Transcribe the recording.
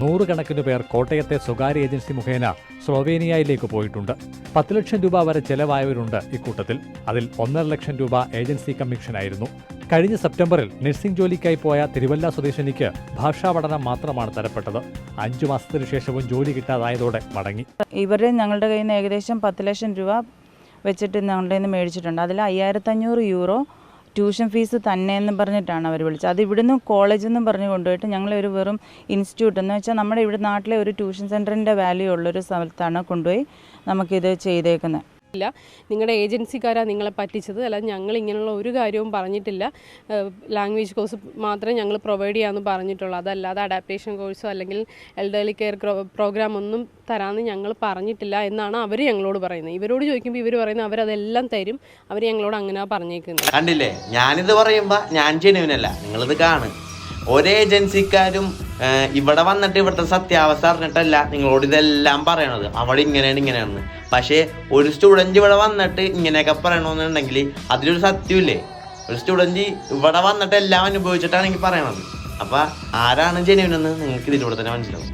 നൂറുകണക്കിന് പേർ കോട്ടയത്തെ സ്വകാര്യ ഏജൻസി മുഖേന സ്ലോവേനിയയിലേക്ക് പോയിട്ടുണ്ട്. പത്ത് ലക്ഷം രൂപ വരെ ചെലവായവരുണ്ട് ഇക്കൂട്ടത്തിൽ. അതിൽ ഒന്നര ലക്ഷം രൂപ ഏജൻസി കമ്മീഷനായിരുന്നു കഴിഞ്ഞ സെപ്റ്റംബറിൽ നഴ്സിംഗ് ജോലിക്കായി പോയ തിരുവല്ല സ്വദേശിനിക്ക് ഭാഷാ പഠനം മാത്രമാണ് തരപ്പെട്ടത്. അഞ്ചു മാസത്തിനു ശേഷവും ജോലി കിട്ടാതായതോടെ മടങ്ങി. ഇവരെ ഞങ്ങളുടെ കയ്യിൽ നിന്ന് ഏകദേശം പത്ത് ലക്ഷം രൂപ വെച്ചിട്ട് ഞങ്ങളുടെ നിന്ന് മേടിച്ചിട്ടുണ്ട്. അതിൽ അയ്യായിരത്തഞ്ഞൂറ് യൂറോ ട്യൂഷൻ ഫീസ് തന്നെ എന്ന് പറഞ്ഞിട്ടാണ് അവർ വിളിച്ചത്. അത് ഇവിടുന്ന് കോളേജിൽ നിന്നും പറഞ്ഞ് കൊണ്ടുപോയിട്ട് ഞങ്ങളെ ഒരു വെറും ഇൻസ്റ്റിറ്റ്യൂട്ട് എന്ന് വെച്ചാൽ നമ്മുടെ ഇവിടെ നാട്ടിലെ ഒരു ട്യൂഷൻ സെന്ററിന്റെ വാല്യൂ ഉള്ളൊരു സ്ഥലത്താണ് കൊണ്ടുപോയി നമുക്കിത് ചെയ്തേക്കുന്നത് ഇല്ല. നിങ്ങളുടെ ഏജൻസിക്കാരാണ് നിങ്ങളെ പറ്റിച്ചത്. അല്ലാതെ ഞങ്ങൾ ഇങ്ങനെയുള്ള ഒരു കാര്യവും പറഞ്ഞിട്ടില്ല. ലാംഗ്വേജ് കോഴ്സ് മാത്രമേ ഞങ്ങൾ പ്രൊവൈഡ് ചെയ്യാമെന്ന് പറഞ്ഞിട്ടുള്ളൂ. അതല്ലാതെ അഡാപ്റ്റേഷൻ കോഴ്സോ അല്ലെങ്കിൽ എൽഡർലി കെയർ പ്രോഗ്രാം ഒന്നും തരാമെന്ന് ഞങ്ങൾ പറഞ്ഞിട്ടില്ല എന്നാണ് അവർ ഞങ്ങളോട് പറയുന്നത്. ഇവരോട് ചോദിക്കുമ്പോൾ ഇവർ പറയുന്നത് അവരതെല്ലാം തരും. അവർ ഞങ്ങളോട് അങ്ങനെ പറഞ്ഞേക്കുന്നത്. കണ്ടില്ലേ? ഞാനിത് പറയുമ്പോൾ ഞാൻ ജെനുവിനല്ല. നിങ്ങളിത് കാണും. ഒരേ ഏജൻസിക്കാരും ഇവിടെ വന്നിട്ട് ഇവിടുത്തെ സത്യാവസ്ഥ അറിഞ്ഞിട്ടല്ല നിങ്ങളോട് ഇതെല്ലാം പറയണത്. അവിടെ ഇങ്ങനെയാണ് ഇങ്ങനെയാണ് പക്ഷേ ഒരു സ്റ്റുഡന്റ് ഇവിടെ വന്നിട്ട് ഇങ്ങനെയൊക്കെ പറയണമെന്നുണ്ടെങ്കിൽ അതിലൊരു സത്യമില്ലേ ഒരു സ്റ്റുഡന്റ് ഇവിടെ വന്നിട്ട് എല്ലാം അനുഭവിച്ചിട്ടാണ് എനിക്ക് പറയണത്. അപ്പോൾ ആരാണ് ജെനുവിനെന്ന് നിങ്ങൾക്ക് ഇതിലൂടെ തന്നെ മനസ്സിലാവും.